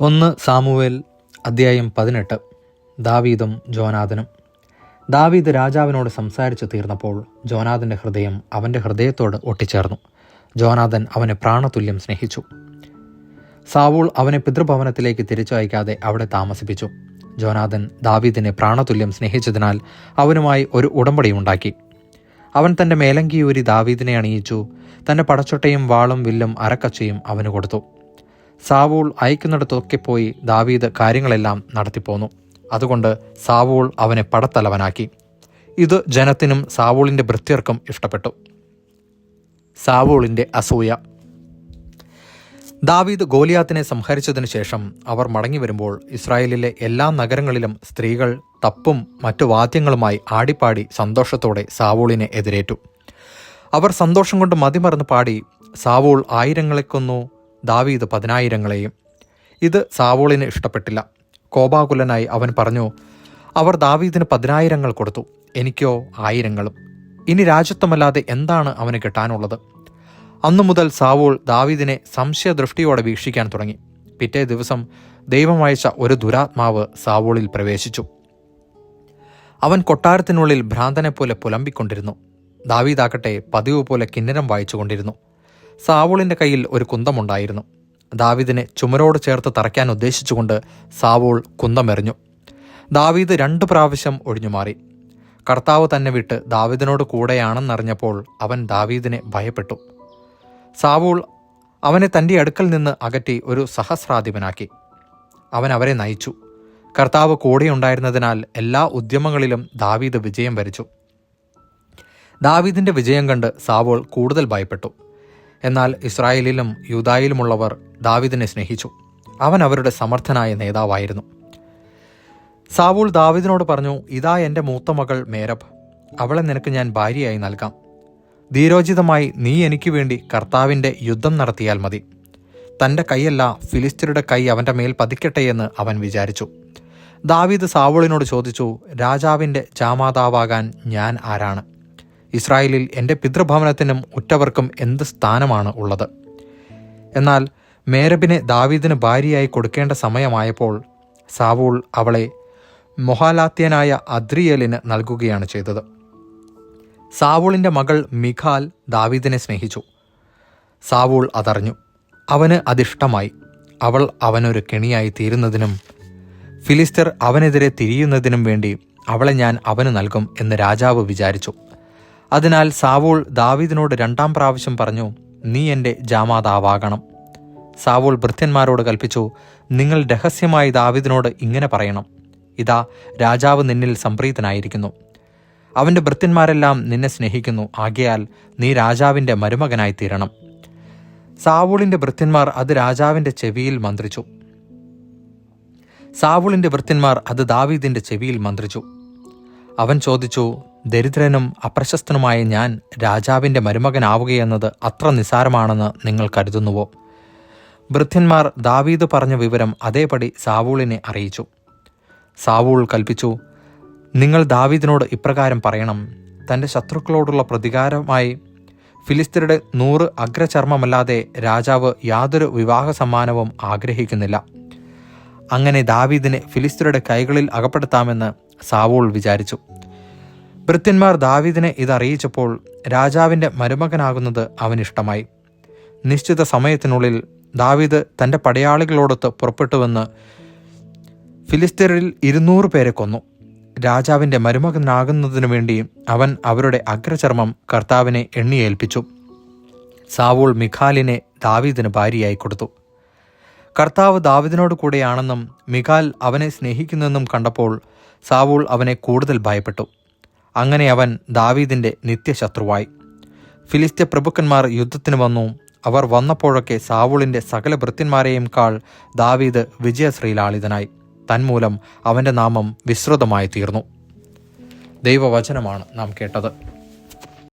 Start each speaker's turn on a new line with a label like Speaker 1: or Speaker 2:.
Speaker 1: ഒന്ന് സാമുവേൽ അദ്ധ്യായം പതിനെട്ട്. ദാവീദും ജോനാഥനും. ദാവീദ് രാജാവിനോട് സംസാരിച്ചു തീർന്നപ്പോൾ ജോനാഥന്റെ ഹൃദയം അവന്റെ ഹൃദയത്തോട് ഒട്ടിച്ചേർന്നു. ജോനാഥൻ അവനെ പ്രാണതുല്യം സ്നേഹിച്ചു. സാവൂൾ അവനെ പിതൃഭവനത്തിലേക്ക് തിരിച്ചയക്കാതെ അവിടെ താമസിപ്പിച്ചു. ജോനാഥൻ ദാവീദിനെ പ്രാണതുല്യം സ്നേഹിച്ചതിനാൽ അവനുമായി ഒരു ഉടമ്പടി ഉണ്ടാക്കി. അവൻ തന്റെ മേലങ്കിയൂരി ദാവീദിനെ അണിയിച്ചു. തന്റെ പടച്ചൊട്ടയും വാളും വില്ലും അരക്കച്ചയും അവന് കൊടുത്തു. സാവൂൾ അയക്കുന്നിടത്തൊക്കെ പോയി ദാവീദ് കാര്യങ്ങളെല്ലാം നടത്തിപ്പോന്നു. അതുകൊണ്ട് സാവൂൾ അവനെ പടത്തലവനാക്കി. ഇത് ജനത്തിനും സാവൂളിന്റെ ഭൃത്യർക്കും ഇഷ്ടപ്പെട്ടു. സാവൂളിന്റെ അസൂയ. ദാവീദ് ഗോലിയാത്തിനെ സംഹരിച്ചതിനു ശേഷം അവർ മടങ്ങി വരുമ്പോൾ ഇസ്രായേലിലെ എല്ലാ നഗരങ്ങളിലും സ്ത്രീകൾ തപ്പും മറ്റു വാദ്യങ്ങളുമായി ആടിപ്പാടി സന്തോഷത്തോടെ സാവൂളിനെ എതിരേറ്റു. അവർ സന്തോഷം കൊണ്ട് മതിമറന്ന് പാടി സാവൂൾ ആയിരങ്ങളെ കൊന്നു ദാവീദ് പതിനായിരങ്ങളെയും. ഇത് സാവോളിന് ഇഷ്ടപ്പെട്ടില്ല. കോപാകുലനായി അവൻ പറഞ്ഞു അവർ ദാവീദിന് പതിനായിരങ്ങൾ കൊടുത്തു എനിക്കോ ആയിരങ്ങളും. ഇനി രാജ്യത്വമല്ലാതെ എന്താണ് അവന് കിട്ടാനുള്ളത്? അന്നു മുതൽ സാവൂൾ ദാവീദിനെ സംശയദൃഷ്ടിയോടെ വീക്ഷിക്കാൻ തുടങ്ങി. പിറ്റേ ദിവസം ദൈവം അയച്ച ഒരു ദുരാത്മാവ് സാവൂളിൽ പ്രവേശിച്ചു. അവൻ കൊട്ടാരത്തിനുള്ളിൽ ഭ്രാന്തനെപ്പോലെ പുലമ്പിക്കൊണ്ടിരുന്നു. ദാവീദാക്കട്ടെ പതിവ് പോലെ കിന്നരം വായിച്ചുകൊണ്ടിരുന്നു. സാവൂളിന്റെ കയ്യിൽ ഒരു കുന്തമുണ്ടായിരുന്നു. ദാവീദിനെ ചുമരോട് ചേർത്ത് തറയ്ക്കാൻ ഉദ്ദേശിച്ചുകൊണ്ട് സാവൂൾ കുന്തമെറിഞ്ഞു. ദാവീദ് രണ്ടു പ്രാവശ്യം ഒഴിഞ്ഞു മാറി. കർത്താവ് തന്നെ വിട്ട് ദാവീദിനോട് കൂടെയാണെന്നറിഞ്ഞപ്പോൾ അവൻ ദാവീദിനെ ഭയപ്പെട്ടു. സാവൂൾ അവനെ തന്റെ അടുക്കൽ നിന്ന് അകറ്റി ഒരു സഹസ്രാധിപനാക്കി. അവൻ അവരെ നയിച്ചു. കർത്താവ് കൂടെയുണ്ടായിരുന്നതിനാൽ എല്ലാ ഉദ്യമങ്ങളിലും ദാവീദ് വിജയം വരിച്ചു. ദാവീദിന്റെ വിജയം കണ്ട് സാവോൾ കൂടുതൽ ഭയപ്പെട്ടു. എന്നാൽ ഇസ്രായേലിലും യൂതായിലുമുള്ളവർ ദാവിദിനെ സ്നേഹിച്ചു. അവൻ അവരുടെ സമർത്ഥനായ നേതാവായിരുന്നു. സാവൂൾ ദാവിദിനോട് പറഞ്ഞു ഇതാ എന്റെ മൂത്ത മകൾ മേരബ്. അവളെ നിനക്ക് ഞാൻ ഭാര്യയായി നൽകാം. ധീരോചിതമായി നീ എനിക്ക് വേണ്ടി കർത്താവിന്റെ യുദ്ധം നടത്തിയാൽ മതി. തന്റെ കൈയല്ല ഫിലിസ്തീനയുടെ കൈ അവന്റെ മേൽ പതിക്കട്ടെ എന്ന് അവൻ വിചാരിച്ചു. ദാവീദ് സാവൂളിനോട് ചോദിച്ചു രാജാവിന്റെ ജാമാതാവാകാൻ ഞാൻ ആരാണ്? ഇസ്രായേലിൽ എന്റെ പിതൃഭവനത്തിനും ഉറ്റവർക്കും എന്ത് സ്ഥാനമാണ് ഉള്ളത്? എന്നാൽ മേരബിനെ ദാവീദിന് ഭാര്യയായി കൊടുക്കേണ്ട സമയമായപ്പോൾ സാവൂൾ അവളെ മൊഹാലാത്യനായ അദ്രിയലിന് നൽകുകയാണ് ചെയ്തത്. സാവൂളിന്റെ മകൾ മിഖാൽ ദാവീദിനെ സ്നേഹിച്ചു. സാവൂൾ അതറിഞ്ഞു. അവന് അതിഷ്ടമായി. അവൾ അവനൊരു കെണിയായി തീരുന്നതിനും ഫിലിസ്തർ അവനെതിരെ തിരിയുന്നതിനും വേണ്ടി അവളെ ഞാൻ അവന് നൽകും എന്ന് രാജാവ് വിചാരിച്ചു. അതിനാൽ സാവൂൾ ദാവീദിനോട് രണ്ടാം പ്രാവശ്യം പറഞ്ഞു നീ എന്റെ ജാമാതാവാകണം. സാവൂൾ ഭൃത്യന്മാരോട് കൽപ്പിച്ചു നിങ്ങൾ രഹസ്യമായി ദാവീദിനോട് ഇങ്ങനെ പറയണം. ഇതാ രാജാവ് നിന്നിൽ സംപ്രീതനായിരിക്കുന്നു. അവന്റെ ഭൃത്യന്മാരെല്ലാം നിന്നെ സ്നേഹിക്കുന്നു. ആകയാൽ നീ രാജാവിന്റെ മരുമകനായി തീരണം സാവൂളിന്റെ ഭൃത്യന്മാർ അത് രാജാവിന്റെ ചെവിയിൽ മന്ത്രിച്ചു. സാവൂളിന്റെ ഭൃത്യന്മാർ അത് ദാവീദിന്റെ ചെവിയിൽ മന്ത്രിച്ചു. അവൻ ചോദിച്ചു ദരിദ്രനും അപ്രശസ്തനുമായ ഞാൻ രാജാവിന്റെ മരുമകനാവുകയെന്നത് അത്ര നിസാരമാണെന്ന് നിങ്ങൾ കരുതുന്നുവോ? ഭൃത്യന്മാർ ദാവീദ് പറഞ്ഞ വിവരം അതേപടി സാവൂളിനെ അറിയിച്ചു. സാവൂൾ കൽപ്പിച്ചു നിങ്ങൾ ദാവീദിനോട് ഇപ്രകാരം പറയണം. തന്റെ ശത്രുക്കളോടുള്ള പ്രതികാരമായി ഫിലിസ്തീനയുടെ നൂറ് അഗ്രചർമ്മമല്ലാതെ രാജാവ് യാതൊരു വിവാഹ സമ്മാനവും ആഗ്രഹിക്കുന്നില്ല. അങ്ങനെ ദാവീദിനെ ഫിലിസ്തീനയുടെ കൈകളിൽ അകപ്പെടുത്താമെന്ന് സാവൂൾ വിചാരിച്ചു. ഭൃത്യന്മാർ ദാവീദിനെ ഇതറിയിച്ചപ്പോൾ രാജാവിന്റെ മരുമകനാകുന്നത് അവനിഷ്ടമായി. നിശ്ചിത സമയത്തിനുള്ളിൽ ദാവീദ് തന്റെ പടയാളികളോടൊത്ത് പുറപ്പെട്ടുവെന്ന് ഫിലിസ്തീനിൽ ഇരുന്നൂറ് പേരെ കൊന്നു. രാജാവിന്റെ മരുമകനാകുന്നതിനു വേണ്ടി അവൻ അവരുടെ അഗ്രചർമ്മം കർത്താവിനെ എണ്ണിയേൽപ്പിച്ചു. സാവൂൾ മിഖാലിനെ ദാവീദിന് ഭാര്യയായി കൊടുത്തു. കർത്താവ് ദാവിദിനോട് കൂടെയാണെന്നും മിഖാൽ അവനെ സ്നേഹിക്കുന്നെന്നും കണ്ടപ്പോൾ സാവൂൾ അവനെ കൂടുതൽ ഭയപ്പെട്ടു. അങ്ങനെ അവൻ ദാവീദിന്റെ നിത്യശത്രുവായി. ഫിലിസ്ത്യ പ്രഭുക്കന്മാർ യുദ്ധത്തിന് വന്നു. അവർ വന്നപ്പോഴൊക്കെ സാവൂളിന്റെ സകല ഭൃത്യന്മാരെയും കാൾ ദാവീദ് വിജയശ്രീലാളിതനായി. തന്മൂലം അവന്റെ നാമം വിശ്രുതമായി തീർന്നു ദൈവവചനമാണ് നാം കേട്ടത്.